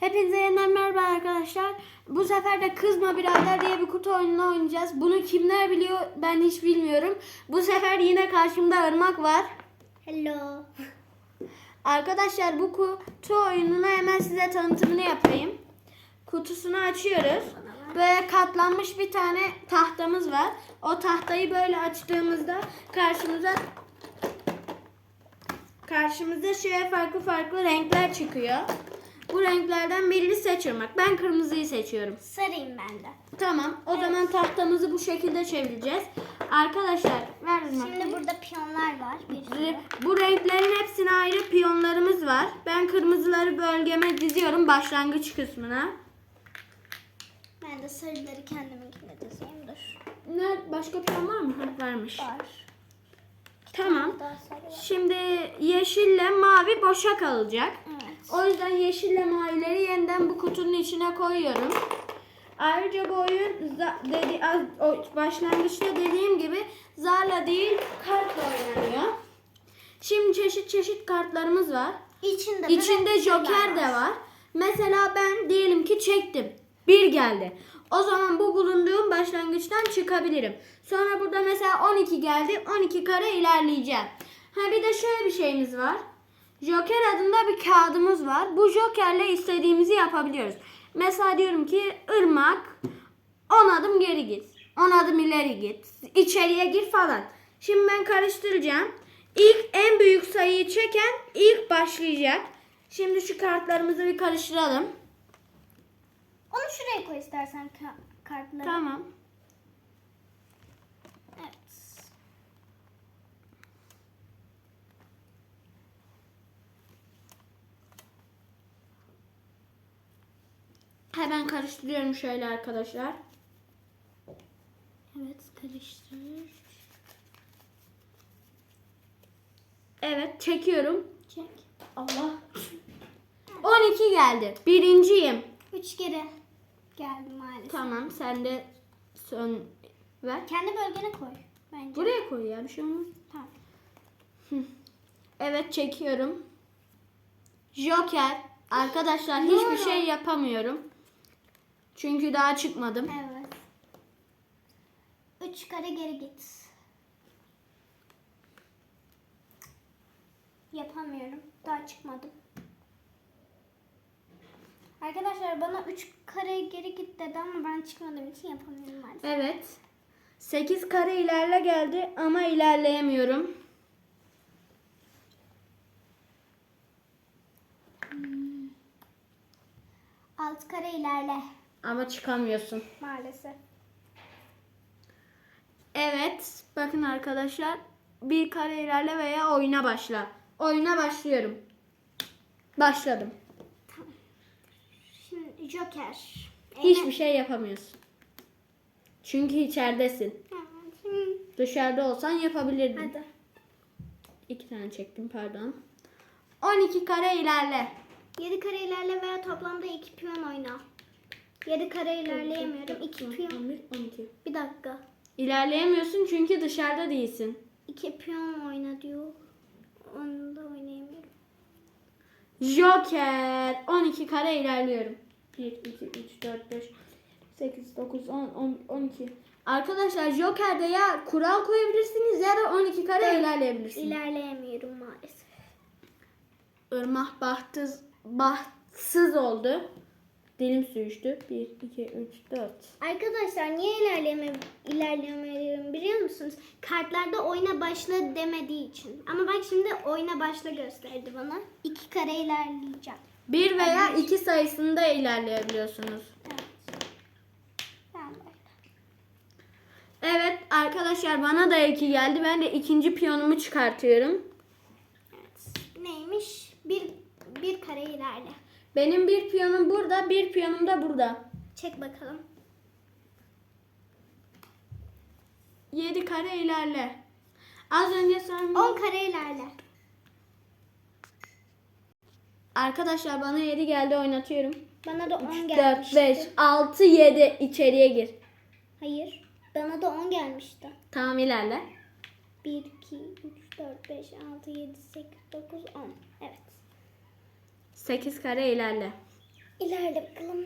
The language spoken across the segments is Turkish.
Hepinize yeniden merhaba arkadaşlar. Bu sefer de Kızma Birader diye bir kutu oyununu oynayacağız. Bunu kimler biliyor ben hiç bilmiyorum. Bu sefer yine karşımda Irmak var. Hello. Arkadaşlar bu kutu oyununu hemen size tanıtımını yapayım. Kutusunu açıyoruz. Böyle katlanmış bir tane tahtamız var. O tahtayı böyle açtığımızda karşımıza karşımıza şöyle farklı farklı renkler çıkıyor. Bu renklerden birini seçiyorum. Ben kırmızıyı seçiyorum. Sarayım ben de. Tamam. O zaman tahtamızı bu şekilde çevireceğiz. Arkadaşlar ver. Şimdi burada piyonlar var. Bir sürü. Bu renklerin hepsine ayrı piyonlarımız var. Ben kırmızıları bölgeme diziyorum başlangıç kısmına. Ben de sarıları kendiminkine dizeyim. Dur. Ne başka piyon var mı? Varmış. Var. Tamam. Daha sarı var. Şimdi yeşille mavi boşa kalacak. Evet. O yüzden yeşille mavileri yeniden bu kutunun içine koyuyorum. Ayrıca bu oyun dedi, başlangıçta dediğim gibi zarla değil kartla oynanıyor. Şimdi çeşit çeşit kartlarımız var. İçinde, de İçinde joker de var. Mesela ben diyelim ki çektim. Bir geldi. O zaman bu bulunduğum başlangıçtan çıkabilirim. Sonra burada mesela 12 geldi. 12 kare ilerleyeceğim. Ha bir de şöyle bir şeyimiz var. Joker adında bir kağıdımız var. Bu jokerle istediğimizi yapabiliyoruz. Mesela diyorum ki ırmak 10 adım geri git. 10 adım ileri git. içeriye gir falan. Şimdi ben karıştıracağım. İlk en büyük sayıyı çeken ilk başlayacak. Şimdi şu kartlarımızı bir karıştıralım. Onu şuraya koy istersen ka- kartları. Tamam. Evet. Hemen karıştırıyorum şöyle arkadaşlar. Evet karıştır. Evet çekiyorum. Çek. Allah. 12 geldi. Birinciyim. Üç kere geldi maalesef. Tamam sen de son ver. Kendi bölgene koy. Bence. Buraya koy ya bir şey olmaz. Tamam. Evet çekiyorum. Joker. Arkadaşlar hiçbir şey yapamıyorum. Çünkü daha çıkmadım. Evet. Üç kare geri git. Yapamıyorum. Daha çıkmadım. Arkadaşlar bana üç kare geri git dedi ama ben çıkmadığım için yapamıyorum maalesef. Evet. 8 kare ilerle geldi ama ilerleyemiyorum. Alt kare ilerle Ama çıkamıyorsun. maalesef. Evet. Bakın arkadaşlar. Bir kare ilerle veya oyuna başla. Oyuna başlıyorum. Başladım. Şimdi Joker. Hiçbir şey yapamıyorsun. Çünkü içeridesin. Dışarıda olsan yapabilirdin. Hadi. İki tane çektim pardon. 12 kare ilerle. 7 kare ilerle veya toplamda 2 piyon oyna. 7 kare ilerleyemiyorum. 2 piyon. 11, 12. Bir dakika. İlerleyemiyorsun çünkü dışarıda değilsin. 2 piyon oyna diyor. Onu da oynayamıyorum. Joker. 12 kare ilerliyorum. 1, 2, 3, 4, 5, 8, 9, 10, 10 12. Arkadaşlar Joker'de ya kural koyabilirsiniz ya da 12 kare Evet. ilerleyebilirsiniz. İlerleyemiyorum maalesef. Irmak bahtsız, bahtsız oldu. Dilim sürüştü. 1, 2, 3, 4. Arkadaşlar niye ilerleyeme, ilerleyemiyorum biliyor musunuz? Kartlarda oyna başla demediği için. Ama bak şimdi oyna başla gösterdi bana. 2 kare ilerleyeceğim. 1 veya 2 sayısında ilerleyebiliyorsunuz. Evet. Evet arkadaşlar bana da 2 geldi. Ben de ikinci piyonumu çıkartıyorum. Evet. Neymiş? Bir, bir kare ilerle. Benim bir piyonum burada, bir piyonum da burada. Çek bakalım. 7 kare ilerle. Az önce sen 10 kare ilerle. Arkadaşlar bana 7 geldi oynatıyorum. Bana da 10 4, gelmişti. 5, 6, 7 içeriye gir. Hayır. Bana da 10 gelmişti. Tamam ilerle. 1, 2, 3, 4, 5, 6, 7, 8, 9, 10. Evet. 8 kare ilerle. İlerle bakalım.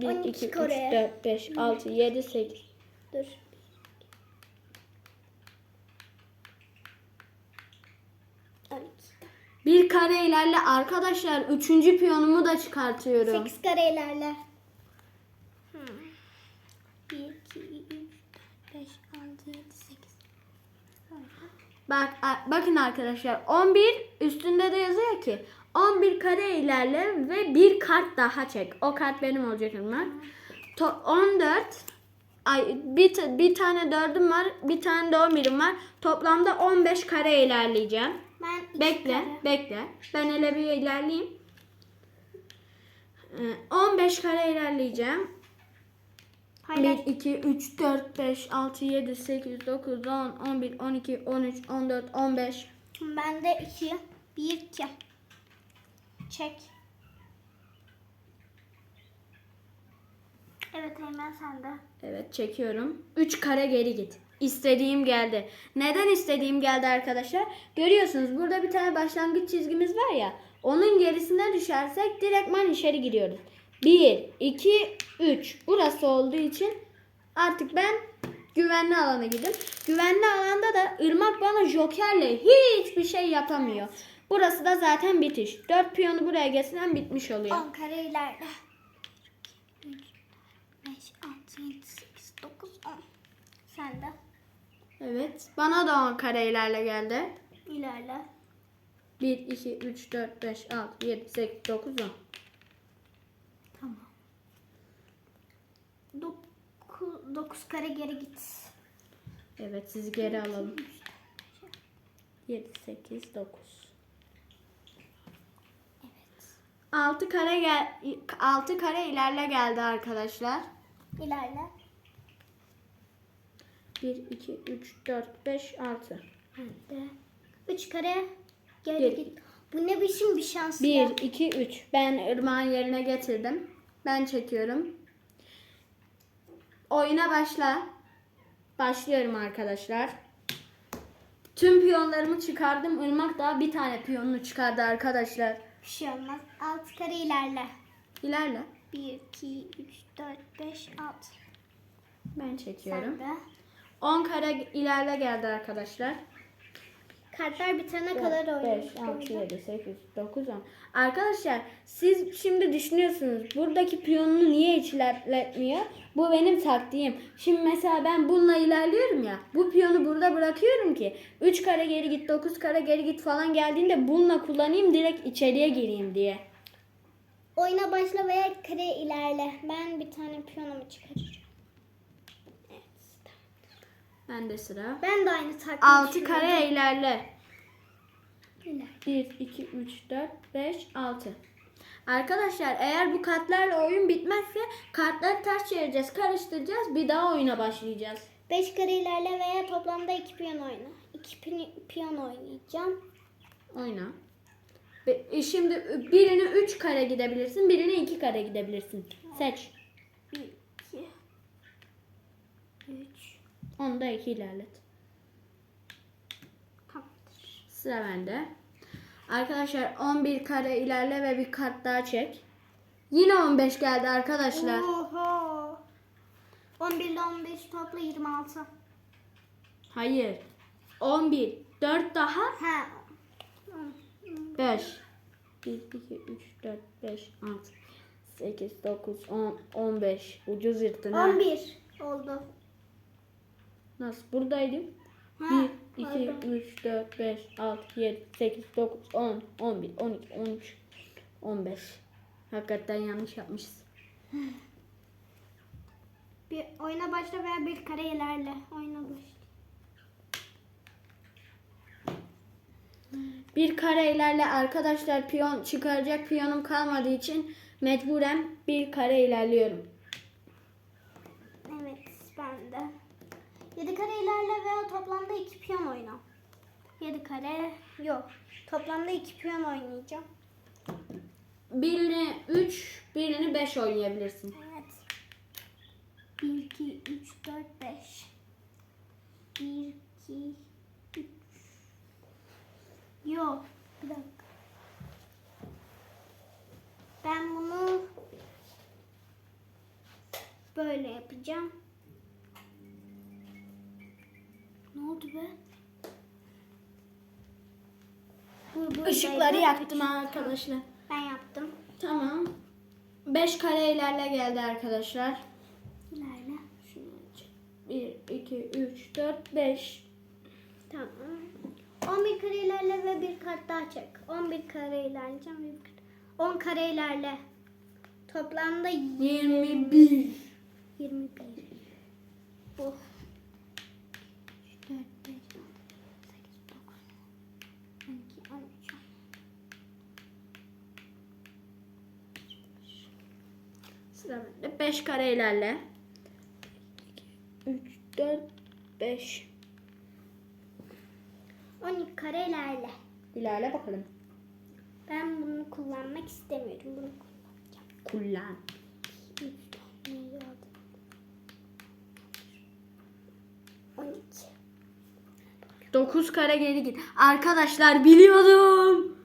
1, 12 2, 3, kare. 4, 5, 6, 7, 8. Dur. İki. Bir kare ilerle arkadaşlar. Üçüncü piyonumu da çıkartıyorum. 8 kare ilerle. Hmm. 1, 2, 3, 4, 5, 6, 7, 8. Bak bakın arkadaşlar 11 üstünde de yazıyor ki 11 kare ilerle ve bir kart daha çek. O kart benim olacak. To- 14 ay bir, bir tane dördüm var, bir tane de 11'im var. Toplamda 15 kare ilerleyeceğim. Ben Bekle, kare. bekle. Ben hele bir ilerleyeyim. Ee, 15 kare ilerleyeceğim. Hayır. 1, 2, 3, 4, 5, 6, 7, 8, 9, 10, 11, 12, 13, 14, 15. Ben de 2, 1, 2. Çek. Evet Eymen sende. Evet çekiyorum. 3 kare geri git. İstediğim geldi. Neden istediğim geldi arkadaşlar? Görüyorsunuz burada bir tane başlangıç çizgimiz var ya. Onun gerisine düşersek direktman içeri giriyoruz. 1, 2, 3. Burası olduğu için artık ben güvenli alana girdim. Güvenli alanda da ırmak bana jokerle hiçbir şey yapamıyor. Burası da zaten bitiş. 4 piyonu buraya geçsen bitmiş oluyor. 10 kare ilerle. 3, 5, 6, 7, 8, 9, 10. Sende. Evet. Bana da 10 kare ilerle geldi. İlerle. 1, 2, 3, 4, 5, 6, 7, 8, 9, 10. Tamam. 9 kare geri git. Evet sizi geri alalım. 7, 8, 9. Evet. 6 kare gel 6 kare ilerle geldi arkadaşlar. İlerle. 1, 2, 3, 4, 5, 6. Hadi. 3 kare geri Geri. git. Bu ne biçim bir şans ya. 1, 2, 3. Ben ırmağın yerine getirdim. Ben çekiyorum. Oyuna başla. Başlıyorum arkadaşlar. Tüm piyonlarımı çıkardım. Irmak daha bir tane piyonunu çıkardı arkadaşlar. Bir şey olmaz. 6 kare ilerle. İlerle. 1, 2, 3, 4, 5, 6. Ben çekiyorum. Sen de. 10 kare ilerle geldi arkadaşlar. Kartlar bitene kadar 5, oynuyoruz. 6, 7, 8, 9, 10. Arkadaşlar siz şimdi düşünüyorsunuz buradaki piyonunu niye hiç ilerletmiyor? Bu benim taktiğim. Şimdi mesela ben bununla ilerliyorum ya. Bu piyonu burada bırakıyorum ki 3 kare geri git 9 kare geri git falan geldiğinde bununla kullanayım direkt içeriye gireyim diye. Oyuna başla veya kare ilerle. Ben bir tane piyonumu çıkaracağım. Ben de sıra. Ben de aynı taktiği 6 düşünüyorum. kare ilerle. İlerle. 1, 2, 3, 4, 5, 6. Arkadaşlar eğer bu kartlarla oyun bitmezse kartları ters çevireceğiz, karıştıracağız. Bir daha oyuna başlayacağız. 5 kare ilerle veya toplamda 2 piyon oyna. 2 piyon oynayacağım. Oyna. Be- e, Şimdi birini 3 kare gidebilirsin, birini 2 kare gidebilirsin. Seç. 1, 2, 3. Onu da 2 ilerlet. Tamamdır. Sıra bende. Arkadaşlar 11 kare ilerle ve bir kart daha çek. Yine 15 geldi arkadaşlar. Oho. 11 ile 15 topla 26. Hayır. 11. 4 daha. Ha. 5 1, 2, 3, 4, 5, 6, 8, 9, 10, 15. Ucuz yırttın ha. 11 oldu. Nasıl? Buradaydım. Ha, 1, 2, pardon. 3, 4, 5, 6, 7, 8, 9, 10, 11, 12, 13, 15. Hakikaten yanlış yapmışız. Bir oyuna başla veya bir kare ilerle. Oyuna başla. Bir kare ilerle arkadaşlar piyon çıkaracak piyonum kalmadığı için mecburen bir kare ilerliyorum. Evet ben de. 7 kare ilerle veya toplamda 2 piyon oyna. 7 kare yok. Toplamda 2 piyon oynayacağım. Birini 3, birini 5 oynayabilirsin. Evet. 1, 2, 3, 4, 5. 1, 2, 3. Yok. Bir dakika. Ben bunu Böyle yapacağım. Ne oldu be? Bu buradaydı. Işıkları yaktım arkadaşlar. Ben yaptım. Tamam. 5 kare ilerle geldi arkadaşlar. İlerle. 1, 2, 3, 4, 5. Tamam. 11 kare ilerle ve bir kart daha çek. 11 kare ilerleyeceğim. bir kart- 10 kare ilerle. Toplamda 21. 21. Bu. 4, 5, 6, 7, 8, 9, 12, 13. Sıra bende. 5 kare ilerle. 3, 4, 5. 12 kare ilerle. İlerle bakalım. Ben bunu kullanmak istemiyorum. Bunu kullanacağım. Kullan. 3, 4, 5, 6, 12. 9 kare geri git. Arkadaşlar biliyordum.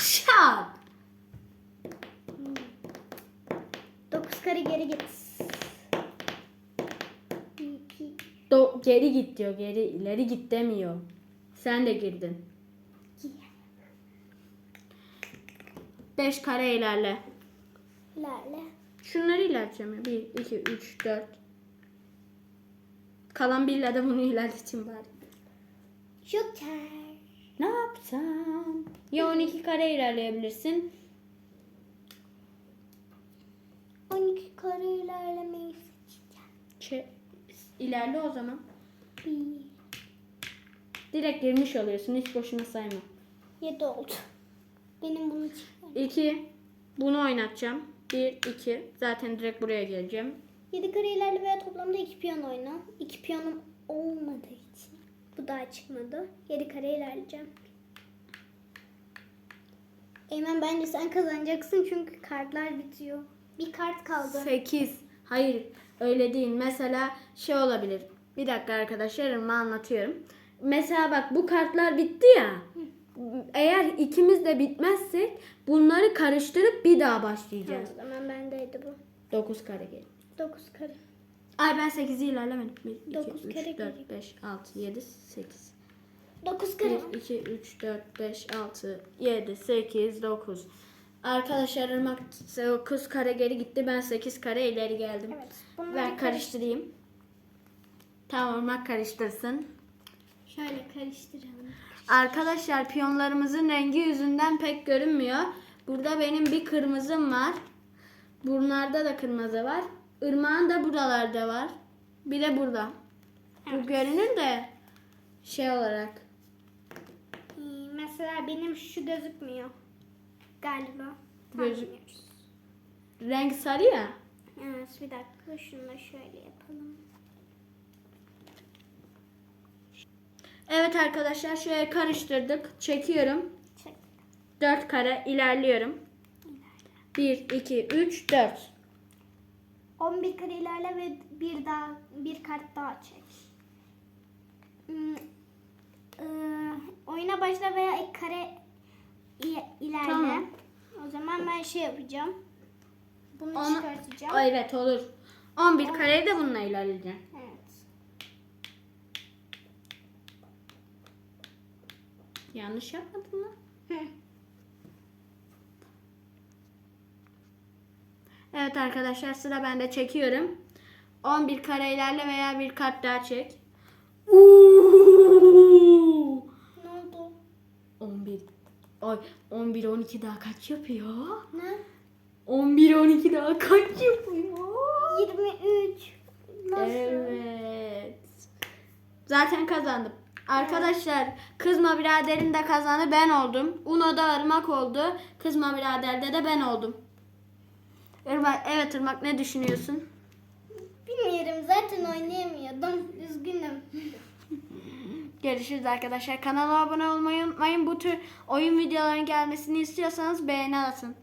Şak. 9 kare geri git. 2, Do- geri git diyor. Geri ileri git demiyor. Sen de girdin. 2. 5 kare ilerle. İlerle. Şunları ilerleyeceğim. 1, 2, 3, 4. Kalan birle de bunu ilerleteyim bari. Joker. Ne yapsam? Ya 12 kare ilerleyebilirsin. 12 kare ilerlemeyi seçeceğim. Çe- ilerle o zaman. 1, Direkt girmiş oluyorsun. Hiç boşuna sayma. 7 oldu. Benim bunu çıkarım. 2. Bunu oynatacağım. 1, 2. Zaten direkt buraya geleceğim. 7 kare ilerle veya toplamda 2 piyon oyna. 2 piyonum olmadığı için. Bu daha çıkmadı. 7 kare ilerleyeceğim. Eymen bence sen kazanacaksın çünkü kartlar bitiyor. Bir kart kaldı. 8. Hayır öyle değil. Mesela şey olabilir. Bir dakika arkadaşlarıma anlatıyorum. Mesela bak bu kartlar bitti ya. Eğer ikimiz de bitmezsek bunları karıştırıp bir daha başlayacağız. o zaman bendeydi bu. 9 kare gel. 9 kare. Ay ben 8'i ilerlemedim. 1, 2, Dokuz 3, kere 4, geri. 5, 6, 7, 8. 9 kare. 1, 2, 3, 4, 5, 6, 7, 8, 9. Arkadaşlar Irmak 9 kare geri gitti. Ben 8 kare ileri geldim. Evet. Ben karış- karıştırayım. Tamam Irmak karıştırsın. Şöyle karıştıralım. Arkadaşlar piyonlarımızın rengi yüzünden pek görünmüyor. Burada benim bir kırmızım var. Bunlarda da kırmızı var. Irmağın da buralarda var. Bir de burada. Bu görünür de şey olarak. Ee, Mesela benim şu gözükmüyor. Galiba. Gözük-. Renk sarı ya. Evet bir dakika şunu da şöyle yapalım. Evet arkadaşlar şöyle karıştırdık. Çekiyorum. Çek. 4 kare ilerliyorum. 1, 2, 3, 4. 11 kare ilerle ve bir daha bir kart daha çek. Hmm, eee, oyuna başla veya ilk kare ilerle. Tamam. O zaman ben şey yapacağım. Bunu Onu- çıkartacağım. Evet olur. 11 kareyi de bununla ilerleyeceğim. Evet. Yanlış yapmadın mı? Evet arkadaşlar sıra bende çekiyorum. 11 kare ilerle veya bir kart daha çek. Uuu! Ne oldu? 11. Ay 11 12 daha kaç yapıyor? Ne? 11 12 daha kaç yapıyor? 23. Nasıl? Evet. Zaten kazandım. Arkadaşlar kızma biraderin de kazanı ben oldum. Uno da Irmak oldu. Kızma biraderde de ben oldum. Irmak, evet Irmak ne düşünüyorsun? Bilmiyorum zaten oynayamıyordum. Üzgünüm. Görüşürüz arkadaşlar. Kanala abone olmayı unutmayın. Bu tür oyun videolarının gelmesini istiyorsanız beğeni atın.